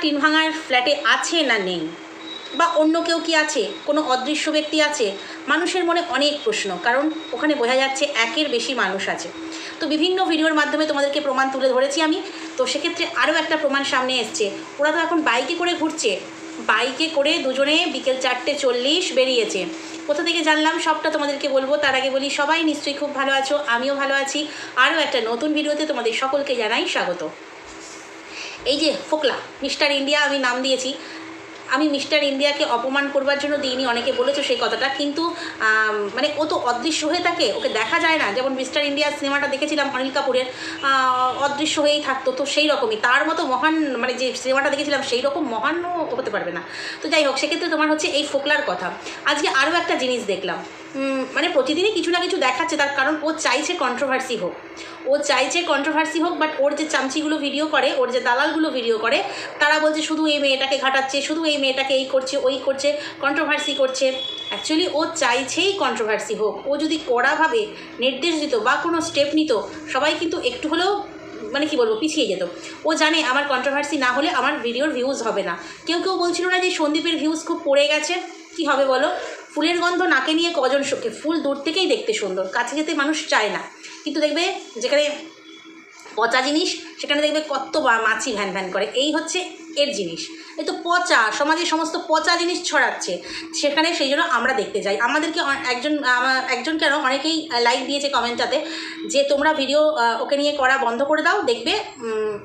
Tin ভাঙার ফ্ল্যাটে আছে না নেই? বা অন্য কেউ কি আছে? কোনো অদৃশ্য ব্যক্তি আছে? মানুষের মনে অনেক প্রশ্ন, কারণ ওখানে বোঝা যাচ্ছে একের বেশি মানুষ আছে। তো বিভিন্ন ভিডিওর মাধ্যমে তোমাদেরকে প্রমাণ তুলে ধরেছি আমি। তো সেক্ষেত্রে আরও একটা প্রমাণ সামনে এসছে। ওরা তো এখন বাইকে করে ঘুরছে। বাইকে করে দুজনে বিকেল চারটে চল্লিশ বেরিয়েছে। কোথা থেকে জানলাম? সবটা তোমাদেরকে বলব। তার আগে বলি, সবাই নিশ্চয়ই খুব ভালো আছো, আমিও ভালো আছি। আরও একটা নতুন ভিডিওতে তোমাদের সকলকে জানাই স্বাগত। এই যে ফোকলা মিস্টার ইন্ডিয়া আমি নাম দিয়েছি। আমি মিস্টার ইন্ডিয়াকে অপমান করবার জন্য দিইনি, অনেকে বলেছ সেই কথাটা, কিন্তু মানে ও তো অদৃশ্য হয়ে থাকে, ওকে দেখা যায় না। যেমন মিস্টার ইন্ডিয়া সিনেমাটা দেখেছিলাম অনিল কাপুরের অদৃশ্য হয়েই থাকতো, তো সেই রকমই। তার মতো মহান মানে যে সিনেমাটা দেখেছিলাম সেই রকম মহানও হতে পারবে না। তো যাই হোক, সেক্ষেত্রে তোমার হচ্ছে এই ফোকলার কথা। আজকে আরও একটা জিনিস দেখলাম। মানে প্রতিদিনই কিছু না কিছু দেখাচ্ছে, তার কারণ ও চাইছে কন্ট্রোভার্সি হোক। ও চাইছে কন্ট্রোভার্সি হোক বাট ওর যে চামচিগুলো ভিডিও করে, ওর যে দালালগুলো ভিডিও করে, তারা বলছে শুধু এই মেয়েটাকে ঘাটাচ্ছে, শুধু এই মেয়েটাকে এই করছে, ওই করছে কন্ট্রোভার্সি করছে। অ্যাকচুয়ালি ও চাইছেই কন্ট্রোভার্সি হোক। ও যদি কড়াভাবে নির্দেশ দিত বা কোনো স্টেপ নিত, সবাই কিন্তু একটু হলেও মানে কি বলব, পিছিয়ে যেত। ও জানে আমার কন্ট্রোভার্সি না হলে আমার ভিডিওর ভিউজ হবে না। কেউ কেউ বলছিল না যে সন্দীপের ভিউজ খুব পড়ে গেছে। কি হবে বলো? ফুলের গন্ধ নাকে নিয়ে কজন শোকে? ফুল দূর থেকেই দেখতে সুন্দর, কাছে যেতে মানুষ চায় না। কিন্তু দেখবে যেখানে পচা জিনিস, সেখানে দেখবে কত মাছি ভ্যান ভ্যান করে। এই হচ্ছে এর জিনিস। এই তো পচা, সমাজে সমস্ত পচা জিনিস ছড়াচ্ছে, সেখানে সেই জন্য আমরা দেখতে যাই। আমাদেরকে একজন একজন কেন অনেকেই লাইক দিয়েছে কমেন্টটাতে যে, তোমরা ভিডিও ওকে নিয়ে করা বন্ধ করে দাও, দেখবে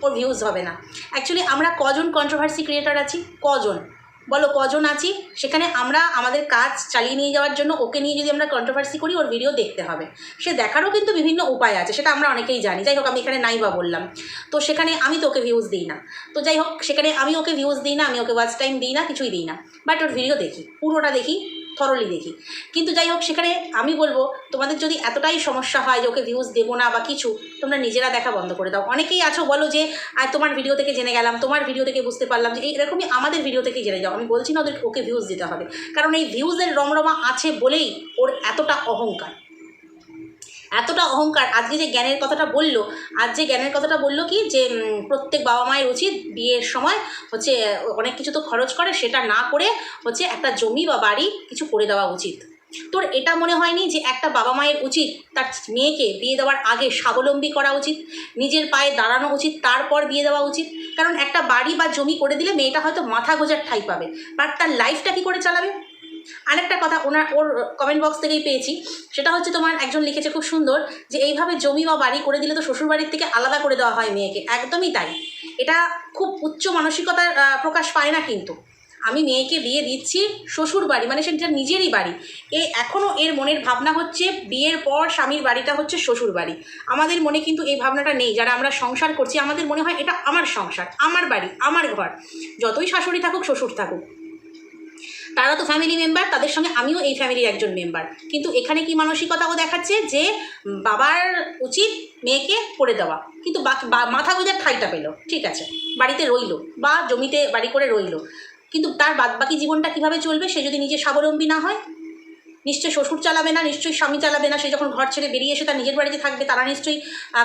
ওর ভিউজ হবে না। অ্যাকচুয়ালি আমরা কজন কন্ট্রোভার্সি ক্রিয়েটার আছি? কজন? বলো, কজন আছি? সেখানে আমরা আমাদের কাজ চালিয়ে নিয়ে যাওয়ার জন্য ওকে নিয়ে যদি আমরা কন্ট্রোভার্সি করি, ওর ভিডিও দেখতে হবে। সে দেখারও কিন্তু বিভিন্ন উপায় আছে, সেটা আমরা অনেকেই জানি। যাই হোক, আমি এখানে নাই বা বললাম। তো সেখানে আমি তো ওকে ভিউজ দিই না। তো যাই হোক, সেখানে আমি ওকে ভিউজ দিই না, আমি ওকে ওয়াচ টাইম দিই না, কিছুই দিই না। বাট ওর ভিডিও দেখি, পুরোটা দেখি থরলি দেখি। কিন্তু যাই হোক, সেখানে আমি বলব, তোমাদের যদি এতটাই সমস্যা হয় যে ওকে ভিউজ দেবো না বা কিছু, তোমরা নিজেরা দেখা বন্ধ করে দাও। অনেকেই আছো, বলো যে আর তোমার ভিডিও থেকে জেনে গেলাম, তোমার ভিডিও থেকে বুঝতে পারলাম যে এরকমই আমাদের ভিডিও থেকে জেনে যাও। আমি বলছি না ওদের ওকে ভিউজ দিতে হবে। কারণ এই ভিউজের রমরমা আছে বলেই ওর এতটা অহংকার। এতটা অহংকার, আজকে যে জ্ঞানের কথাটা বলল, আজ যে জ্ঞানের কথাটা বলল কি, যে প্রত্যেক বাবা মায়ের উচিত বিয়ের সময় হচ্ছে, অনেক কিছু তো খরচ করে, সেটা না করে হচ্ছে একটা জমি বা বাড়ি কিছু করে দেওয়া উচিত। তোর এটা মনে হয়নি যে একটা বাবা মায়ের উচিত তার মেয়েকে বিয়ে দেওয়ার আগে স্বাবলম্বী করা উচিত, নিজের পায়ে দাঁড়ানো উচিত, তারপর বিয়ে দেওয়া উচিত? কারণ একটা বাড়ি বা জমি করে দিলে মেয়েটা হয়তো মাথা গোজার ঠাই পাবে বাট তার লাইফটা কী করে চালাবে? আরেকটা কথা ওনার, ওর কমেন্ট বক্স থেকেই পেয়েছি। সেটা হচ্ছে তোমার একজন লিখেছে খুব সুন্দর যে, এইভাবে জমি বা বাড়ি করে দিলে তো শ্বশুর বাড়ির থেকে আলাদা করে দেওয়া হয় মেয়েকে। একদমই তাই। এটা খুব উচ্চ মানসিকতার প্রকাশ পায় না কিন্তু। আমি মেয়েকে বিয়ে দিচ্ছি শ্বশুর বাড়ি মানে সেটা নিজেরই বাড়ি। এ এখনও এর মনের ভাবনা হচ্ছে বিয়ের পর স্বামীর বাড়িটা হচ্ছে শ্বশুর বাড়ি আমাদের মনে কিন্তু এই ভাবনাটা নেই। যারা আমরা সংসার করছি, আমাদের মনে হয় এটা আমার সংসার, আমার বাড়ি, আমার ঘর। যতই শাশুড়ি থাকুক, শ্বশুর থাকুক। তারা তো ফ্যামিলি মেম্বার তাদের সঙ্গে আমিও এই ফ্যামিলির একজন মেম্বার কিন্তু এখানে কি মানসিকতাও দেখাচ্ছে যে, বাবার উচিত মেয়েকে করে দেওয়া। কিন্তু মাথা গোজার ঠাইটা পেল, ঠিক আছে। বাড়িতে রইল বা জমিতে বাড়ি করে রইল। কিন্তু তার বাদ বাকি জীবনটা কীভাবে চলবে, সে যদি নিজে স্বাবলম্বী না হয়? নিশ্চয়ই শ্বশুর চালাবে না নিশ্চয়ই স্বামী চালাবে না, সে যখন ঘর ছেড়ে বেরিয়ে এসে তার নিজের বাড়িতে থাকবে, তারা নিশ্চয়ই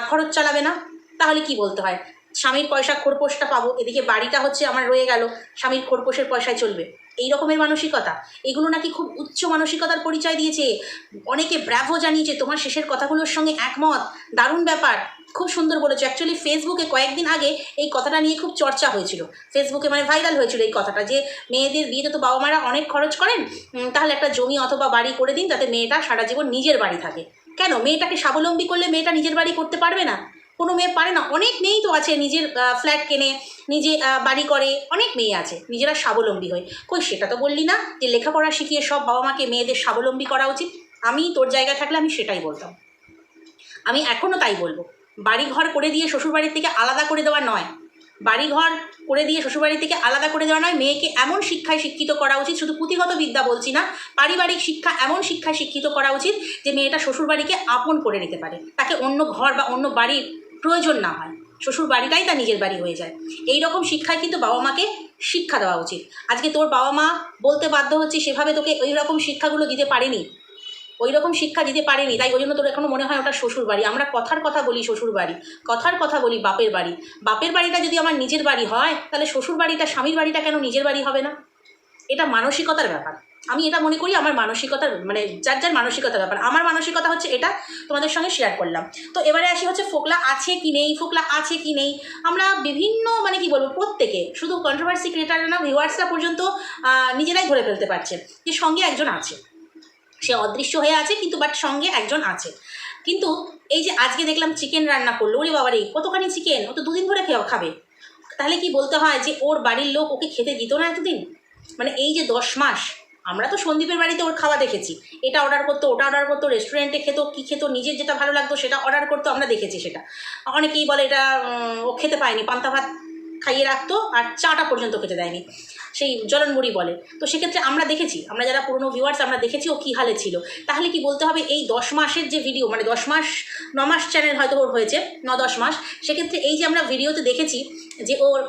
খরচ চালাবে না? তাহলে কি বলতে হয়? স্বামীর পয়সা খোরপোশটা পাবো, এদিকে বাড়িটা হচ্ছে আমার রয়ে গেল, স্বামীর খোরপোশের পয়সায় চলবে। এই রকমের মানসিকতা। এগুলো নাকি খুব উচ্চ মানসিকতার পরিচয় দিয়েছে। অনেকে ব্র্যাভো জানিয়েছে, তোমার শেষের কথাগুলোর সঙ্গে একমত। দারুণ ব্যাপার। খুব সুন্দর বলেছ। অ্যাকচুয়ালি ফেসবুকে কয়েকদিন আগে এই কথাটা নিয়ে খুব চর্চা হয়েছিল। ফেসবুকে মানে ভাইরাল হয়েছিল এই কথাটা যে, মেয়েদের বিয়েতে তো বাবা মারা অনেক খরচ করেন। তাহলে একটা জমি অথবা বাড়ি করে দিন, যাতে মেয়েটা সারা জীবন নিজের বাড়ি থাকে। কেন? মেয়েটাকে স্বাবলম্বী করলে মেয়েটা নিজের বাড়ি করতে পারবে না? কোনো মেয়ে পারে না। অনেক মেয়েই তো আছে নিজের ফ্ল্যাট কেনে, নিজে বাড়ি করে। অনেক মেয়ে আছে, নিজেরা স্বাবলম্বী হয়। কই, সেটা তো বললি না যে লেখাপড়া শিখিয়ে সব বাবা মাকে মেয়েদের স্বাবলম্বী করা উচিত। আমি তোর জায়গায় থাকলে আমি সেটাই বলতাম। আমি এখনও তাই বলব। বাড়ি ঘর করে দিয়ে শ্বশুরবাড়ির থেকে আলাদা করে দেওয়া নয়। বাড়ি ঘর করে দিয়ে শ্বশুরবাড়ি থেকে আলাদা করে দেওয়া নয়। মেয়েকে এমন শিক্ষায় শিক্ষিত করা উচিত, শুধু পুঁথিগত বিদ্যা বলছি না, পারিবারিক শিক্ষা এমন শিক্ষায় শিক্ষিত করা উচিত যে মেয়েটা শ্বশুরবাড়িকে আপন করে নিতে পারে। তাকে অন্য ঘর বা অন্য বাড়ির প্রয়োজন না হয়। শ্বশুর বাড়িটাই তার নিজের বাড়ি হয়ে যায়। এই রকম শিক্ষায় কিন্তু বাবা মাকে শিক্ষা দেওয়া উচিত। আজকে তোর বাবা মা বলতে বাধ্য হচ্ছে সেভাবে তোকে ওই রকম শিক্ষাগুলো দিতে পারেনি। ওই রকম শিক্ষা দিতে পারেনি, তাই ওই জন্য তোর এখনও মনে হয় ওটা শ্বশুর বাড়ি। আমরা কথার কথা বলি শ্বশুর বাড়ি, কথার কথা বলি বাপের বাড়ি। বাপের বাড়িটা যদি আমার নিজের বাড়ি হয়, তাহলে শ্বশুর বাড়িটা, স্বামীর বাড়িটা কেন নিজের বাড়ি হবে না? এটা মানসিকতার ব্যাপার। আমি এটা মনে করি আমার মানসিকতার মানে যার যার মানসিকতার ব্যাপার। আমার মানসিকতা হচ্ছে এটা, তোমাদের সঙ্গে শেয়ার করলাম। তো এবারে আসি হচ্ছে ফোকলা আছে কি নেই, ফোকলা আছে কি নেই। আমরা বিভিন্ন মানে কি বলব, প্রত্যেকে, শুধু কন্ট্রোভার্সি ক্রিয়েটার না ভিউয়ার্সরা পর্যন্ত নিজেরাই ধরে ফেলতে পারছে যে সঙ্গে একজন আছে। সে অদৃশ্য হয়ে আছে কিন্তু বাট সঙ্গে একজন আছে। কিন্তু এই যে আজকে দেখলাম চিকেন রান্না করল, ওরে বাবারে, কতখানি চিকেন ও তো দুদিন ধরে খেয়ে খাবে। তাহলে কি বলতে হয় যে, ওর বাড়ির লোক ওকে খেতে দিত না এতদিন? মানে এই যে দশ মাস আমরা তো সন্দীপের বাড়িতে ওর খাওয়া দেখেছি। এটা অর্ডার করতো, ওটা অর্ডার করতো রেস্টুরেন্টে খেতো, কী খেতো, নিজের যেটা ভালো লাগতো সেটা অর্ডার করতো, আমরা দেখেছি সেটা। অনেকেই বলে এটা ও খেতে পায়নি, পান্তা ভাত খাইয়ে রাখতো আর চাটা পর্যন্ত খেতে দেয়নি। সেই জলনমুড়ি বলে। তো সেক্ষেত্রে আমরা দেখেছি, আমরা যারা পুরনো ভিউয়ার্স আমরা দেখেছি ও কী হালে ছিল। তাহলে কি বলতে হবে, এই দশ মাসের যে ভিডিও মানে দশ মাস, ন মাস চ্যানেল হয়তো ওর হয়েছে, ন দশ মাস, সেক্ষেত্রে এই যে আমরা ভিডিওতে দেখেছি যে ওর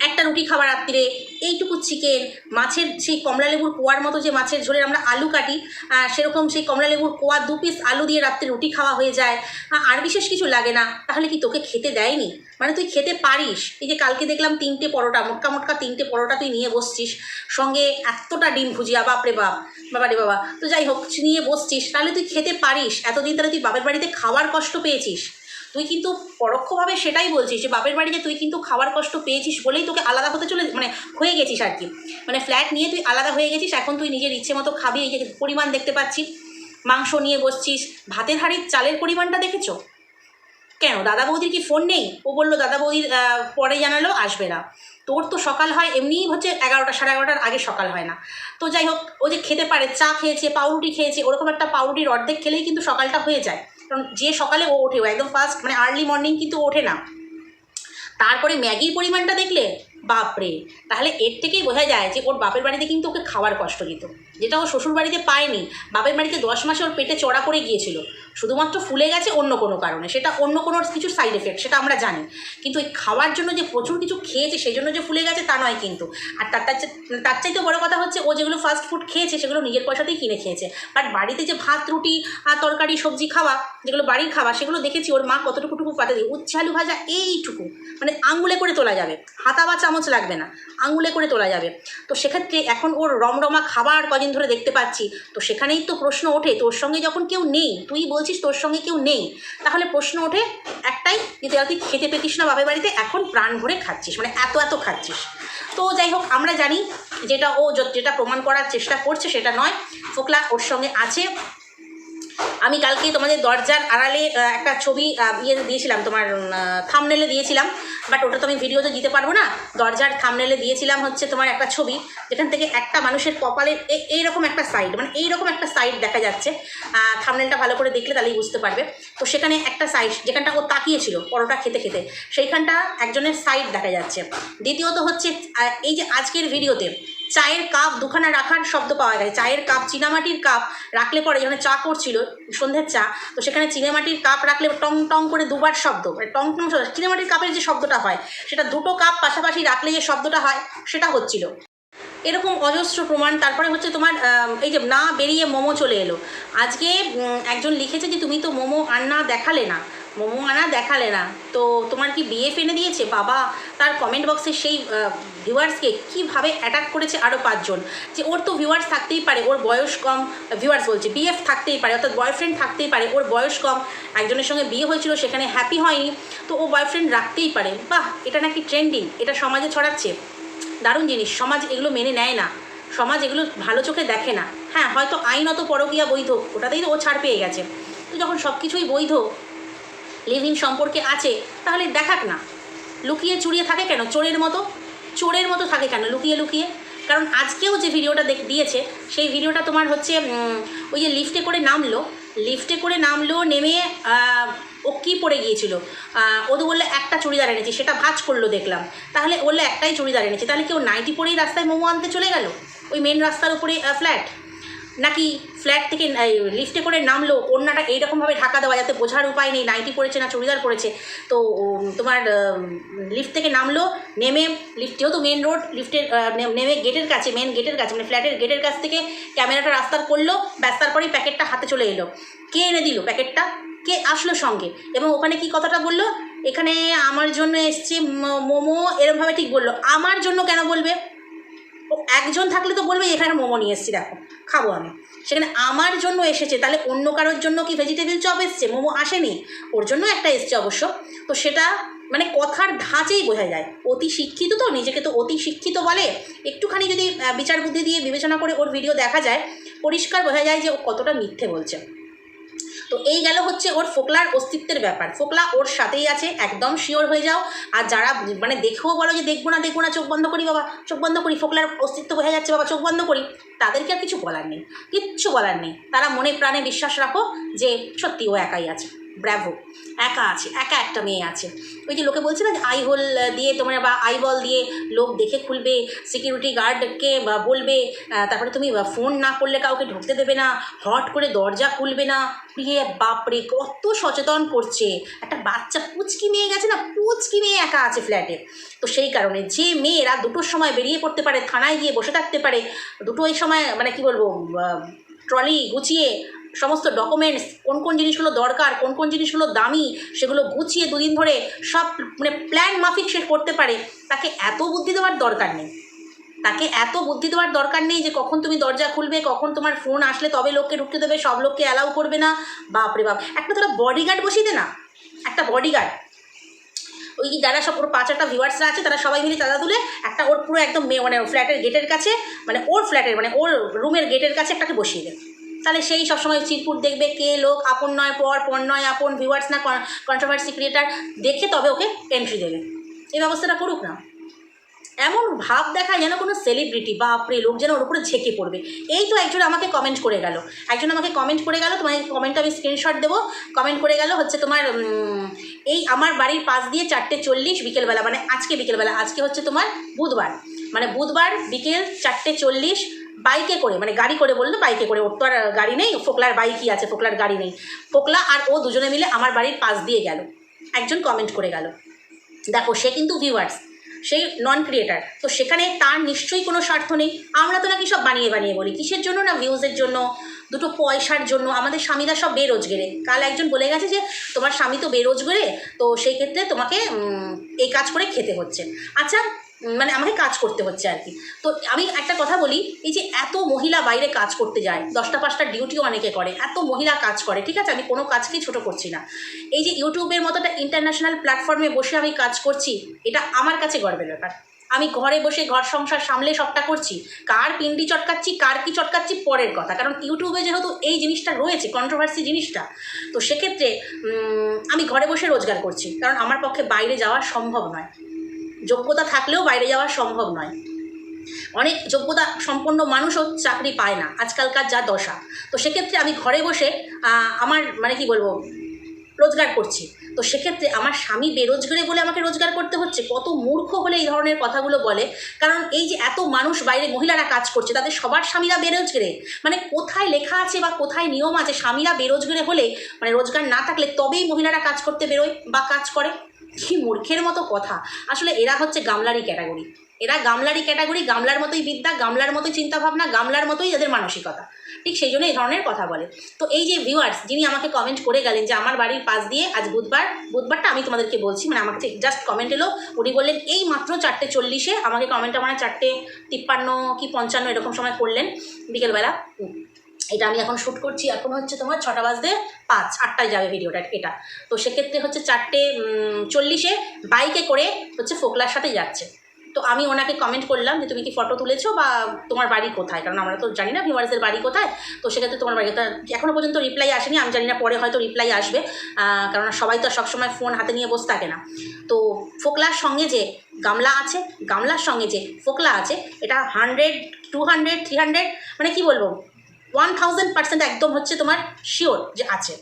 একটা রুটি খাবার রাত্রিরে এইটুকু চিকেন মাছের সেই কমলা লেবুর কোয়ার মতো যে মাছের ঝোলের আমরা আলু কাটি সেরকম সেই কমলা লেবুর কোয়া দু পিস আলু দিয়ে রাত্রে রুটি খাওয়া হয়ে যায়। আর বিশেষ কিছু লাগে না। তাহলে কি তোকে খেতে দেয়নি? মানে তুই খেতে পারিস। এই যে কালকে দেখলাম তিনটে পরোটা, মোটকা মোটকা তিনটে পরোটা তুই নিয়ে বসছিস। সঙ্গে এতটা ডিম ভুজিয়া, বাপরে বাপ, বাবা রে বাবা। তো যাই হোক, নিয়ে বসছিস। তাহলে তুই খেতে পারিস। এতদিন তাহলে তুই বাপের বাড়িতে খাওয়ার কষ্ট পেয়েছিস। তুই কিন্তু পরোক্ষভাবে সেটাই বলছিস যে বাপের বাড়িতে তুই কিন্তু খাওয়ার কষ্ট পেয়েছিস বলেই তোকে আলাদা হতে চলে মানে হয়ে গেছিস আর কি। মানে ফ্ল্যাট নিয়ে তুই আলাদা হয়ে গেছিস, এখন তুই নিজের ইচ্ছে মতো খাবি, এই যে পরিমাণ দেখতে পাচ্ছিস মাংস নিয়ে বসছিস, ভাতের হাঁড়ির চালের পরিমাণটা দেখেছ? কেন? দাদা বৌদির কি ফোন নেই? ও বলল, দাদা বৌদির পরে জানালো, আসবে না। তোর তো সকাল হয়, এমনিই হচ্ছে এগারোটা সাড়ে এগারোটার আগে সকাল হয় না। তো যাই হোক, ও যে খেতে পারে, চা খেয়েছে, পাউরুটি খেয়েছে, ওরকম একটা পাউরুটির অর্ধেক খেলেই কিন্তু সকালটা হয়ে যায়। কারণ যে সকালে ও ওঠে একদম ফার্স্ট মানে আর্লি মর্নিং কিন্তু ওঠে না। তারপরে ম্যাগির পরিমাণটা দেখলে, বাপরে! তাহলে এর থেকেই বোঝা যায় যে ওর বাপের বাড়িতে কিন্তু ওকে খাওয়ার কষ্ট দিত। যেটা ও শ্বশুর বাড়িতে পায়নি, বাপের বাড়িতে দশ মাসে ওর পেটে চড়া করে গিয়েছিল। শুধুমাত্র ফুলে গেছে অন্য কোনো কারণে। সেটা অন্য কোনো কিছু সাইড এফেক্ট সেটা আমরা জানি। কিন্তু ওই খাওয়ার জন্য যে প্রচুর কিছু খেয়েছে সেই জন্য যে ফুলে গেছে তা নয় কিন্তু। আর তার তার তার চাইতে বড় কথা হচ্ছে, ও যেগুলো ফাস্ট ফুড খেয়েছে, সেগুলো নিজের পয়সাতেই কিনে খেয়েছে। বাট বাড়িতে যে ভাত, রুটি আর তরকারি, সবজি খাওয়া যেগুলো বাড়ির খাবার, সেগুলো দেখেছি, ওর মা কতটুকু টুকু পাতে দিয়ে উচ্ছে আলু ভাজা এইটুকু মানে আঙুলে করে তোলা যাবে। হাতা বা চামচ লাগবে না, আঙুলে করে তোলা যাবে। তো সেক্ষেত্রে এখন ওর রমরমা খাবার কদিন ধরে দেখতে পাচ্ছি। তো সেখানেই তো প্রশ্ন ওঠে, তোর সঙ্গে যখন কেউ নেই, তুই বলছিস তোর সঙ্গে কেউ নেই, তাহলে প্রশ্ন ওঠে একটাই, যে তুই খেতে পেতিস না বাপের বাড়িতে, এখন প্রাণ ভরে খাচ্ছিস মানে এত এত খাচ্ছিস। তো যাই হোক, আমরা জানি যেটা ও যেটা প্রমাণ করার চেষ্টা করছে সেটা নয়, ফোকলা ওর সঙ্গে আছে। আমি কালকে তোমাদের দরজার আড়ালে একটা ছবি ইয়ে দিয়েছিলাম, তোমার থামনেলে দিয়েছিলাম বাট ওটা তো আমি ভিডিওতে দিতে পারব না। দরজার থামনেলে দিয়েছিলাম হচ্ছে তোমার একটা ছবি, যেখান থেকে একটা মানুষের কপালের এইরকম একটা সাইড মানে এইরকম একটা সাইড দেখা যাচ্ছে। থামনেলটা ভালো করে দেখলে তাহলেই বুঝতে পারবে। তো সেখানে একটা সাইড যেখানটা ও তাকিয়েছিল পরোটা খেতে খেতে, সেইখানটা একজনের সাইড দেখা যাচ্ছে। দ্বিতীয়ত হচ্ছে এই যে আজকের ভিডিওতে চায়ের কাপ দুখানা রাখার শব্দ পাওয়া যায়। চায়ের কাপ, চীনামাটির কাপ রাখলে পরে যেখানে চা করছিল, সন্ধ্যের চা, তো সেখানে চীনামাটির কাপ রাখলে টং টং করে দুবার শব্দ মানে টং টং শব্দ, চীনামাটির কাপের যে শব্দটা হয়, সেটা দুটো কাপ পাশাপাশি রাখলে যে শব্দটা হয়, সেটা হচ্ছিল। এরকম অজস্র প্রমাণ, তারপরে হচ্ছে তোমার এই যে না বেরিয়ে মোমো চলে এলো। আজকে একজন লিখেছে যে, তুমি তো মোমো আনা দেখালে না। মোমো আনা দেখালে না। তো তোমার কি বিএফ এনে দিয়েছে? বাবা, তার কমেন্ট বক্সে সেই ভিউয়ার্সকে কীভাবে অ্যাটাক করেছে আরও পাঁচজন? যে ওর তো ভিউয়ার্স থাকতেই পারে, ওর বয়স কম ভিউয়ার্স বলছে বিএফ থাকতেই পারে, অর্থাৎ বয়ফ্রেন্ড থাকতেই পারে, ওর বয়স কম, একজনের সঙ্গে বিয়ে হয়েছিল, সেখানে হ্যাপি হয়নি, তো ও বয়ফ্রেন্ড রাখতেই পারে। বাহ, এটা নাকি ট্রেন্ডিং এটা সমাজে ছড়াচ্ছে। দারুণ জিনিস, সমাজ এগুলো মেনে নেয় না, সমাজ এগুলো ভালো চোখে দেখে না। হ্যাঁ হয়তো আইনত পরকীয়া বৈধ, ওটাতেই তো ও ছাড় পেয়ে গেছে। তো যখন সব কিছুই বৈধ লিভ ইন সম্পর্কে আছে, তাহলে দেখাক না। লুকিয়ে চুরিয়ে থাকে কেন? চোরের মতো? চোরের মতো থাকে কেন? লুকিয়ে লুকিয়ে? কারণ আজকেও যে ভিডিওটা দেখ, দিয়েছে, সেই ভিডিওটা তোমার হচ্ছে ওই যে লিফটে করে নামলো, লিফটে করে নামলো, নেমে ও কী পড়ে গিয়েছিল? ও তো বললে, একটা চুড়িদার এনেছি। সেটা ভাজ করল দেখলাম। তাহলে বললে, একটাই চুড়িদার এনেছি। তাহলে কেউ নাইটি পরেই রাস্তায় মোমো আনতে চলে গেল? ওই মেন রাস্তার উপরে ফ্ল্যাট নাকি ফ্ল্যাট থেকে লিফটে করে নামলো, ওড়নাটা এইরকমভাবে ঢাকা দেওয়া, যাতে বোঝার উপায় নেই নাইটি পরেছে না, চুড়িদার পরেছে তো তোমার লিফট থেকে নামলো, নেমে লিফট যেহেতু মেন রোড লিফটের নেমে গেটের কাছে মেন গেটের কাছে মানে ফ্ল্যাটের গেটের কাছ থেকে ক্যামেরাটা রাস্তার করল, ব্যাস, তারপরেই প্যাকেটটা হাতে চলে এলো। কে এনে দিল প্যাকেটটা কে আসলো সঙ্গে? এবং ওখানে কি কথাটা বলল? এখানে আমার জন্য এসছে মোমো এরমভাবে ঠিক বলল। আমার জন্য কেন বলবে? ও একজন থাকলে তো বলবে, এখানে মোমো নিয়ে এসেছি, দেখো, খাব আমি। সেখানে আমার জন্য এসেছে, তাহলে অন্য কারোর জন্য কি ভেজিটেবিল চপ এসছে? মোমো আসেনি, ওর জন্য একটা এসছে অবশ্য। তো সেটা মানে কথার ধাঁচেই বোঝা যায়। অতি শিক্ষিত তো, নিজেকে তো অতি শিক্ষিত বলে। একটুখানি যদি বিচার বুদ্ধি দিয়ে বিবেচনা করে ওর ভিডিও দেখা যায়, পরিষ্কার বোঝা যায় যে ও কতটা মিথ্যে বলছে। তো এই গেল হচ্ছে ওর ফোকলার অস্তিত্বের ব্যাপার। ফোকলা ওর সাথেই আছে, একদম শিওর হয়ে যাও। আর যারা মানে দেখেও বলো যে দেখব না দেখব না, চোখ বন্ধ করি বাবা, চোখ বন্ধ করি, ফোকলার অস্তিত্ব বোঝা যাচ্ছে বাবা, চোখ বন্ধ করি, তাদেরকে আর কিছু বলার নেই, কিচ্ছু বলার নেই। তারা মনে প্রাণে বিশ্বাস রাখো যে সত্যি ও একাই আছে। ব্র্যাভো একা আছে, একা একটা মেয়ে আছে। ওই যে লোকে বলছে না যে আই হোল দিয়ে তোমার বা আই বল দিয়ে লোক দেখে খুলবে সিকিউরিটি গার্ডকে বলবে তারপরে তুমি ফোন না করলে কাউকে ঢুকতে দেবে না, হট করে দরজা খুলবে না। প্রিয়ে বাপরে, কত সচেতন করছে। একটা বাচ্চা পুচকি মেয়ে গেছে না, পুচকি মেয়ে একা আছে ফ্ল্যাটে তো সেই কারণে যে মেয়েরা দুটোর সময় বেরিয়ে পড়তে পারে, থানায় গিয়ে বসে থাকতে পারে দুটো এই সময় মানে কি বলব ট্রলি গুছিয়ে সমস্ত ডকুমেন্টস কোন কোন জিনিসগুলো দরকার, কোন কোন জিনিসগুলো দামি, সেগুলো গুছিয়ে দুদিন ধরে সব মানে প্ল্যান মাফিক সে করতে পারে। তাকে এত বুদ্ধি দেওয়ার দরকার নেই। তাকে এত বুদ্ধি দেওয়ার দরকার নেই যে কখন তুমি দরজা খুলবে, কখন তোমার ফোন আসলে তবে লোককে ঢুকতে দেবে, সব লোককে অ্যালাউ করবে না। বাপরে বাপ। একটা তোরা বডিগার্ড বসিয়ে দে না। একটা বডিগার্ড ওই যারা সব ওর পাঁচ একটা ভিউয়ার্সরা আছে, তারা সবাই মিলে চাঁদা তুলে একটা ওর পুরো একদম মানে ফ্ল্যাটের গেটের কাছে মানে ওর ফ্ল্যাটের মানে ওর রুমের গেটের কাছে একটাকে বসিয়ে দেয় তাহলে সেই সবসময় চিরকুট দেখবে কে লোক, আপন নয়, পর পর নয়, আপন ভিউয়ার্স না কন্ট্রোভার্সি ক্রিয়েটার দেখে তবে ওকে এন্ট্রি দেবে। এই ব্যবস্থাটা করুক না। এমন ভাব দেখায় যেন কোনো সেলিব্রিটি বাপরে, লোক যেন ওর উপরে ঝেঁকে পড়বে। এই তো একজন আমাকে কমেন্ট করে গেল। একজন আমাকে কমেন্ট করে গেল তোমার কমেন্টটা আমি স্ক্রিনশট দেবো। কমেন্ট করে গেল হচ্ছে তোমার এই আমার বাড়ির পাশ দিয়ে চারটে চল্লিশ বিকেলবেলা মানে আজকে বিকেলবেলা, আজকে হচ্ছে তোমার বুধবার। মানে বুধবার বিকেল চারটে চল্লিশ বাইকে করে মানে গাড়ি করে বলল বাইকে করে, ওর তো আর গাড়ি নেই, ফোকলার বাইকই আছে, ফোকলার গাড়ি নেই। ফোকলা আর ও দুজনে মিলে আমার বাড়ির পাশ দিয়ে গেল। একজন কমেন্ট করে গেল। দেখো, সে কিন্তু ভিউয়ার্স সেই নন ক্রিয়েটার তো সেখানে তার নিশ্চয়ই কোনো স্বার্থ নেই। আমরা তো নাকি সব বানিয়ে বানিয়ে বলি, কিসের জন্য না ভিউজের জন্য, দুটো পয়সার জন্য, আমাদের স্বামীরা সব বেরোজগেরে। কাল একজন বলে গেছে যে, তোমার স্বামী তো বেরোজগেরে, তো সেই ক্ষেত্রে তোমাকে এই কাজ করে খেতে হচ্ছে। আচ্ছা মানে আমাকে কাজ করতে হচ্ছে আর কি। তো আমি একটা কথা বলি, এই যে এত মহিলা বাইরে কাজ করতে যায়, দশটা পাঁচটা ডিউটিও অনেকে করে, এত মহিলা কাজ করে, ঠিক আছে? আমি কোনো কাজকেই ছোট করছি না। এই যে ইউটিউবের মতো একটা ইন্টারন্যাশনাল প্ল্যাটফর্মে বসে আমি কাজ করছি, এটা আমার কাছে গর্বের ব্যাপার। আমি ঘরে বসে ঘর সংসার সামলে সবটা করছি, কার পিন্ডি চটকাচ্ছি, কার কি চটকাচ্ছি, পরের কথা। কারণ ইউটিউবে যেহেতু এই জিনিসটা রয়েছে কন্ট্রোভার্সি জিনিসটা, তো সেক্ষেত্রে আমি ঘরে বসে রোজগার করছি। কারণ আমার পক্ষে বাইরে যাওয়া সম্ভব নয়। যোগ্যতা থাকলেও বাইরে যাওয়া সম্ভব নয়। অনেক যোগ্যতা সম্পন্ন মানুষও চাকরি পায় না, আজকালকার যা দশা। তো সেক্ষেত্রে আমি ঘরে বসে আমার মানে কি বলব, রোজগার করছি। তো সেক্ষেত্রে আমার স্বামী বেরোজগারে বলে আমাকে রোজগার করতে হচ্ছে, কত মূর্খ হলে এই ধরনের কথাগুলো বলে। কারণ এই যে এত মানুষ বাইরে মহিলারা কাজ করছে, তাদের সবার স্বামীরা বেরোজগারে। মানে কোথায় লেখা আছে বা কোথায় নিয়ম আছে, স্বামীরা বেরোজগারে হলে মানে রোজগার না থাকলে তবেই মহিলারা কাজ করতে বেরোয় বা কাজ করে। কি মূর্খের মতো কথা। আসলে এরা হচ্ছে গামলারি ক্যাটাগরি। এরা গামলারি ক্যাটাগরি, গামলার মতোই বিদ্যা, গামলার মতোই চিন্তাভাবনা, গামলার মতোই এদের মানসিকতা। ঠিক সেই জন্য এই ধরনের কথা বলে। তো এই যে ভিউয়ার্স যিনি আমাকে কমেন্ট করে গেলেন যে আমার বাড়ির পাশ দিয়ে আজ বুধবার, বুধবারটা আমি তোমাদেরকে বলছি মানে আমাকে জাস্ট কমেন্ট এলো, উনি বললেন, এই মাত্র চারটে চল্লিশে আমাকে কমেন্টটা মানে চারটে তিপ্পান্ন কি পঞ্চান্ন এরকম সময় করলেন বিকেলবেলা। এটা আমি এখন শ্যুট করছি, এখন হচ্ছে তোমার ছটা বাজতে পাঁচ, আটটায় যাবে ভিডিওটা এটা। তো সেক্ষেত্রে হচ্ছে চারটে চল্লিশে বাইকে করে হচ্ছে ফোকলার সাথে যাচ্ছে। তো আমি ওনাকে কমেন্ট করলাম যে, তুমি কি ফটো তুলেছো বা তোমার বাড়ি কোথায়? কারণ আমরা তো জানি না ভিউয়ার্সের বাড়ি কোথায়। তো সেক্ষেত্রে তোমার বাড়ি কোথায়? এখনও পর্যন্ত রিপ্লাই আসেনি, আমি জানি না পরে হয়তো রিপ্লাই আসবে। কারণ সবাই তো সবসময় ফোন হাতে নিয়ে বসে থাকে না। তো ফোকলার সঙ্গে যে গামলা আছে, গামলার সঙ্গে যে ফোকলা আছে, এটা hundred two hundred three hundred মানে কি বলব? ওয়ান থাউজেন্ড পার্সেন্ট একদম হচ্ছে তোমার শিওর যে আছে।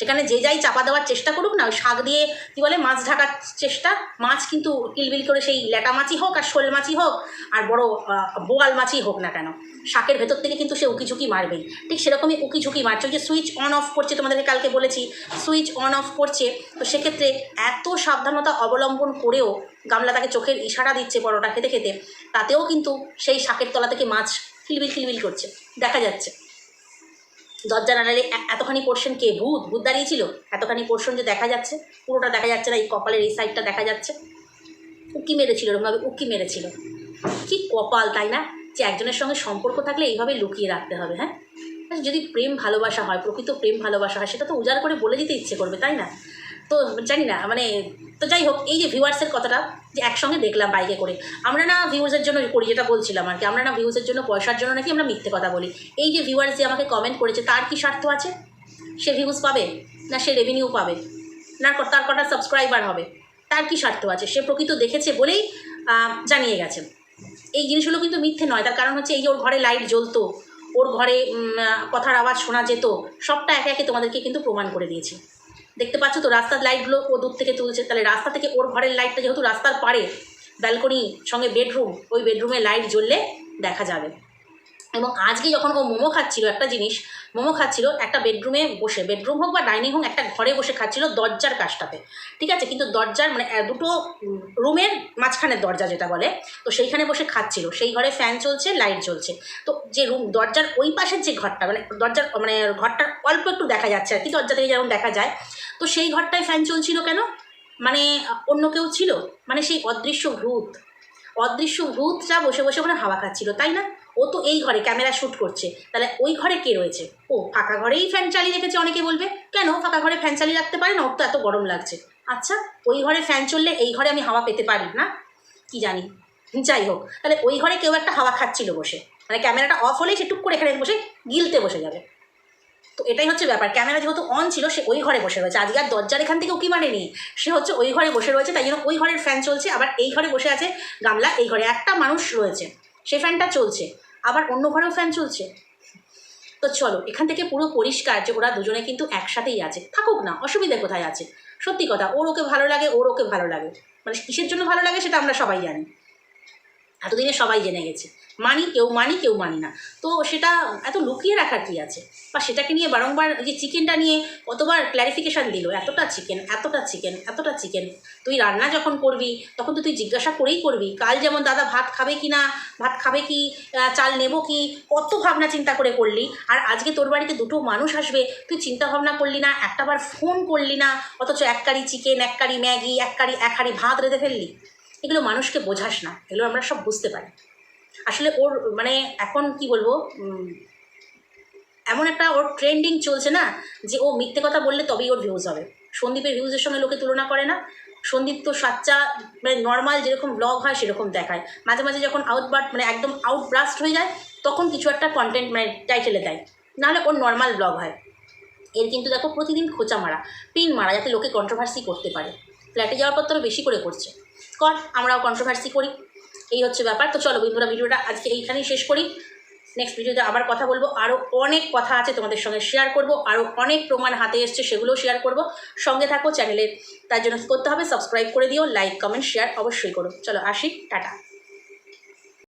সেখানে যে যাই চাপা দেওয়ার চেষ্টা করুক না, ওই শাক দিয়ে কী বলে, মাছ ঢাকার চেষ্টা। মাছ কিন্তু কিলবিল করে সেই ল্যাটা মাছই হোক, আর শোল মাছই হোক, আর বড় বোয়াল মাছই হোক না কেন। শাকের ভেতর থেকে কিন্তু সে উকি ঝুঁকি মারবেই। ঠিক সেরকমই উকি ঝুঁকি মারছে। ওই যে সুইচ অন অফ করছে, তোমাদেরকে কালকে বলেছি সুইচ অন অফ করছে, তো সেক্ষেত্রে এত সাবধানতা অবলম্বন করেও গামলা তাকে চোখের ইশারা দিচ্ছে পরোটা খেতে খেতে, তাতেও কিন্তু সেই শাকের তলা থেকে মাছ কিলবিল কিলবিল করছে দেখা যাচ্ছে। দরজা নাড়ালে এতখানি পোর্শন কে? ভূত? ভূত দাঁড়িয়েছিল? এতখানি পোর্শন যে দেখা যাচ্ছে? পুরোটা দেখা যাচ্ছে না এই কপালের এই সাইডটা দেখা যাচ্ছে। উকি মেরেছিল এরকমভাবে উকি মেরেছিল। কি কপাল তাই না? যে একজনের সঙ্গে সম্পর্ক থাকলে এইভাবে লুকিয়ে রাখতে হবে হ্যাঁ? আচ্ছা, যদি প্রেম ভালোবাসা হয় প্রকৃত প্রেম ভালোবাসা হয় সেটা তো উজাড় করে বলে দিতে ইচ্ছে করবে তাই না? তো জানি না মানে তো যাই হোক, এই যে ভিউয়ার্সের কথাটা যে একসঙ্গে দেখলাম বাইকে করে, আমরা না ভিউজের জন্য করি যেটা বলছিলাম আর কি, আমরা না ভিউজের জন্য পয়সার জন্য নাকি আমরা মিথ্যে কথা বলি। এই যে ভিউয়ার্স যে আমাকে কমেন্ট করেছে, তার কি স্বার্থ আছে? সে ভিউজ পাবে? না সে রেভিনিউ পাবে? না তার কটা সাবস্ক্রাইবার হবে? তার কি স্বার্থ আছে? সে প্রকৃত দেখেছে বলেই জানিয়ে গেছে। এই জিনিসগুলো কিন্তু মিথ্যে নয়, তার কারণ হচ্ছে এই যে ওর ঘরে লাইট জ্বলতো, ওর ঘরে কথার আওয়াজ শোনা যেত, সবটা একে একে তোমাদেরকে কিন্তু প্রমাণ করে দিয়েছি। দেখতে পাচ্ছ তো, রাস্তার লাইটগুলো ও দূর থেকে তুলছে। তাহলে রাস্তা থেকে ওর ঘরের লাইটটা যেহেতু রাস্তার পারে ব্যালকনি সঙ্গে বেডরুম ওই বেডরুমে লাইট জ্বললে দেখা যাবে। এবং আজকে যখন ও মোমো খাচ্ছিল, একটা জিনিস, মোমো খাচ্ছিল একটা বেডরুমে বসে। বেডরুম হোক বা ডাইনিং হোক, একটা ঘরে বসে খাচ্ছিল দরজার কাজটাতে। ঠিক আছে? কিন্তু দরজার মানে দুটো রুমের মাঝখানের দরজা যেটা বলে, তো সেইখানে বসে খাচ্ছিল। সেই ঘরে ফ্যান চলছে, লাইট জ্বলছে। তো যে রুম, দরজার ওই পাশের যে ঘরটা মানে দরজার মানে ঘরটার অল্প একটু দেখা যাচ্ছে আর কি, দরজা থেকে যেমন দেখা যায়, তো সেই ঘরটায় ফ্যান চলছিল কেন? মানে অন্য কেউ ছিল? মানে সেই অদৃশ্য ভূত। অদৃশ্য ভূতটা বসে বসে ওখানে হাওয়া খাচ্ছিল, তাই না? ও তো এই ঘরে ক্যামেরা শ্যুট করছে। তাহলে ওই ঘরে কে রয়েছে? ও, ফাঁকা ঘরেই ফ্যান চালিয়ে রেখেছে অনেকে বলবে। কেন? ফাঁকা ঘরে ফ্যান চালিয়ে রাখতে পারে না? ওর তো এত গরম লাগছে। আচ্ছা ওই ঘরে ফ্যান চললে এই ঘরে আমি হাওয়া পেতে পারি না? কি জানি। যাই হোক, তাহলে ওই ঘরে কেউ একটা হাওয়া খাচ্ছিল বসে। মানে ক্যামেরাটা অফ হলেই সে টুক করে এখানে বসে গিলতে বসে যাবে। তো এটাই হচ্ছে ব্যাপার। ক্যামেরা যেহেতু অন ছিল, সে ওই ঘরে বসে রয়েছে। আজকে আর দরজার এখান থেকে উকি মানেনি? সে হচ্ছে ওই ঘরে বসে রয়েছে, তাই জন্য ওই ঘরের ফ্যান চলছে, আবার এই ঘরে বসে আছে গামলা, এই ঘরে একটা মানুষ রয়েছে। সে ফ্যানটা চলছে, আবার অন্য ঘরেও ফ্যান চলছে। তো চলো, এখান থেকে পুরো পরিষ্কার যে ওরা দুজনে কিন্তু একসাথেই আছে। থাকুক না, অসুবিধা কোথায় আছে? সত্যি কথা, ওর ওকে ভালো লাগে, ওর ওকে ভালো লাগে। মানে কিসের জন্য ভালো লাগে সেটা আমরা সবাই জানি। এতদিনে সবাই জেনে গেছে। মানি কেউ মানি কেউ মানি না। তো সেটা এত লুকিয়ে রাখার কি আছে? বা সেটাকে নিয়ে বারংবার যে চিকেনটা নিয়ে কতবার ক্ল্যারিফিকেশান দিল, এতটা চিকেন এতটা চিকেন এতটা চিকেন তুই রান্না যখন করবি, তখন তো তুই জিজ্ঞাসা করেই করবি, কাল যেমন দাদা ভাত খাবে কি না, ভাত খাবে কি চাল নেব কি, কত ভাবনা চিন্তা করে করলি, আর আজকে তোর বাড়িতে দুটো মানুষ আসবে, তুই চিন্তা ভাবনা করলি না একটাবার ফোন করলি না, অথচ এক কারি চিকেন এক কারি ম্যাগি, এক কারি, এক হাঁড়ি ভাত রেঁধে ফেললি। এগুলো মানুষকে বোঝাস না, এগুলো আমরা সব বুঝতে পারি। আসলে ওর মানে এখন কি বলব এমন একটা ওর ট্রেন্ডিং চলছে না যে ও মিথ্যে কথা বললে তবেই ওর ভিউজ হবে। সন্দীপের ভিউজের সঙ্গে লোকে তুলনা করে না। সন্দীপ তো সাচ্চা মানে নর্মাল যেরকম ব্লগ হয় সেরকম দেখায়। মাঝে মাঝে যখন আউটবার্ট মানে একদম আউটব্রাস্ট হয়ে যায়, তখন কিছু একটা কন্টেন্ট মানে টাইটেলে দেয়। নাহলে ওর নর্মাল ব্লগ হয়। এর কিন্তু দেখো প্রতিদিন খোঁচা মারা পিন মারা, যাতে লোকে কন্ট্রোভার্সি করতে পারে। ফ্ল্যাটে যাওয়ার পর তো বেশি করে করছে। কর, আমরাও কন্ট্রোভার্সি করি। এই হচ্ছে ব্যাপার। তো চলো বন্ধুরা, ভিডিওটা আজকে এইখানেই শেষ করি। নেক্সট ভিডিওতে আবার কথা বলব। আরও অনেক কথা আছে তোমাদের সঙ্গে শেয়ার করব। আরও অনেক প্রমাণ হাতে এসছে, সেগুলোও শেয়ার করব। সঙ্গে থাকো চ্যানেলের তার জন্য করতে হবে? সাবস্ক্রাইব করে দিও লাইক কমেন্ট শেয়ার অবশ্যই করো। চলো আসি, টাটা।